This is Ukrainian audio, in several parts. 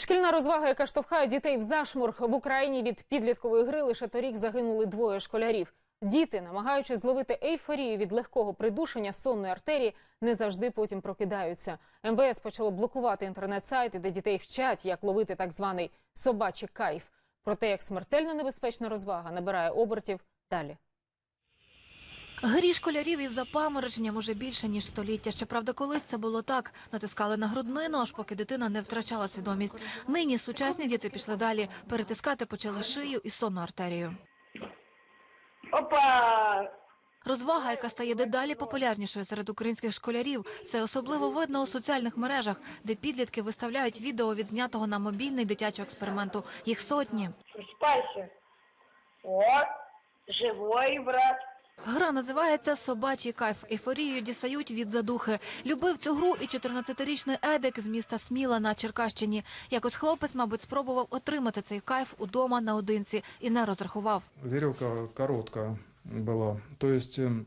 Шкільна розвага, яка штовхає дітей в зашморг в Україні від підліткової гри, лише торік загинули двоє школярів. Діти, намагаючись зловити ейфорію від легкого придушення сонної артерії, не завжди потім прокидаються. МВС почало блокувати інтернет-сайти, де дітей вчать, як ловити так званий собачий кайф. Про те, як смертельно небезпечна розвага набирає обертів далі. Грі школярів із запамороченням уже більше ніж століття. Щоправда, колись це було так: натискали на груднину, аж поки дитина не втрачала свідомість. Нині сучасні діти пішли далі. Перетискати почали шию і сонну артерію. Опа! Розвага, яка стає дедалі популярнішою серед українських школярів, це особливо видно у соціальних мережах, де підлітки виставляють відео від знятого на мобільний дитячого експерименту. Їх сотні. Спайся. О, живой, брат. Гра називається Собачий кайф. Ейфорію дістають від задухи. Любив цю гру і 14-річний Едик з міста Сміла на Черкащині. Якось хлопець, мабуть, спробував отримати цей кайф удома наодинці і не розрахував. Веревка короткая была. То есть э,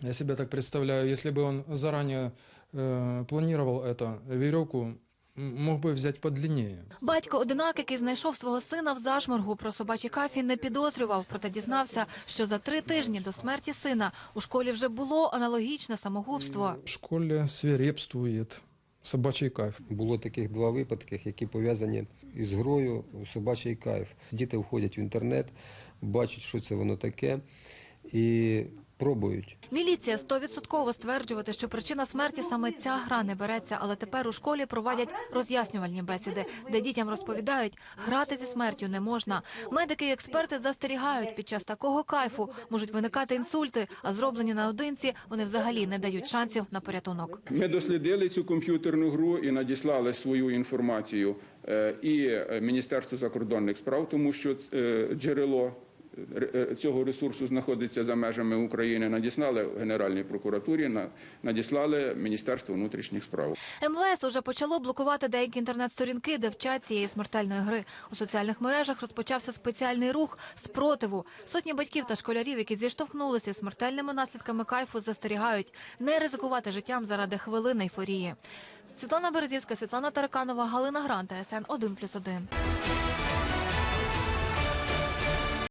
я себе так представляю, если бы он заранее э, планировал это, веревку м, мог бы взять подлиннее. Батько одинак, який знайшов свого сина в зашморгу про собачі кафі, не підозрював, проте дізнався, що за три тижні до смерті сина у школі вже було аналогічне самогубство. В школе свирепствует собачий кайф. Було таких два випадки, які пов'язані із грою у собачий кайф. Діти входять в інтернет, бачать, що це воно таке, і пробують. Міліція стовідсотково стверджувати, що причина смерті саме ця гра не береться, але тепер у школі проводять роз'яснювальні бесіди, де дітям розповідають, грати зі смертю не можна. Медики і експерти застерігають, під час такого кайфу можуть виникати інсульти, а зроблені наодинці вони взагалі не дають шансів на порятунок. Ми дослідили цю комп'ютерну гру і надіслали свою інформацію е, і е, Міністерству закордонних справ, тому що е, джерело цього ресурсу знаходиться за межами України. Надіслали Генеральній прокуратурі, на- надіслали Міністерству внутрішніх справ. МВС уже почало блокувати деякі інтернет-сторінки, де вчать цієї смертельної гри. У соціальних мережах розпочався спеціальний рух спротиву. Сотні батьків та школярів, які зіштовхнулися з смертельними наслідками кайфу, застерігають не ризикувати життям заради хвилини ейфорії. Світлана Березівська, Світлана Тараканова, Галина Гранта, СН 1+,1.